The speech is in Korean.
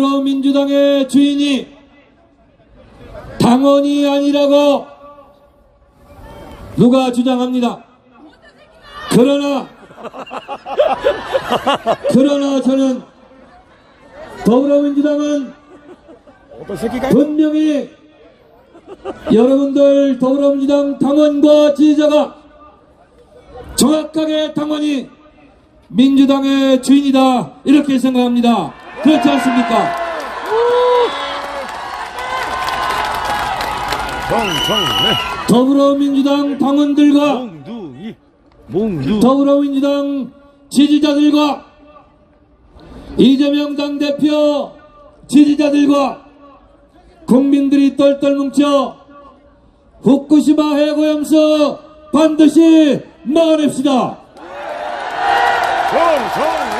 더불어민주당의 주인이 당원이 아니라고 누가 주장합니다. 그러나 그러나 저는 더불어민주당은 분명히 여러분들 더불어민주당 당원과 지지자가 정확하게 당원이 민주당의 주인이다 이렇게 생각합니다. 그렇지 않습니까? 정정래 더불어민주당 당원들과 몽둥이 몽둥 더불어민주당 지지자들과 이재명 당대표 지지자들과 국민들이 똘똘 뭉쳐 후쿠시마 해고염수 반드시 막아냅시다. 정정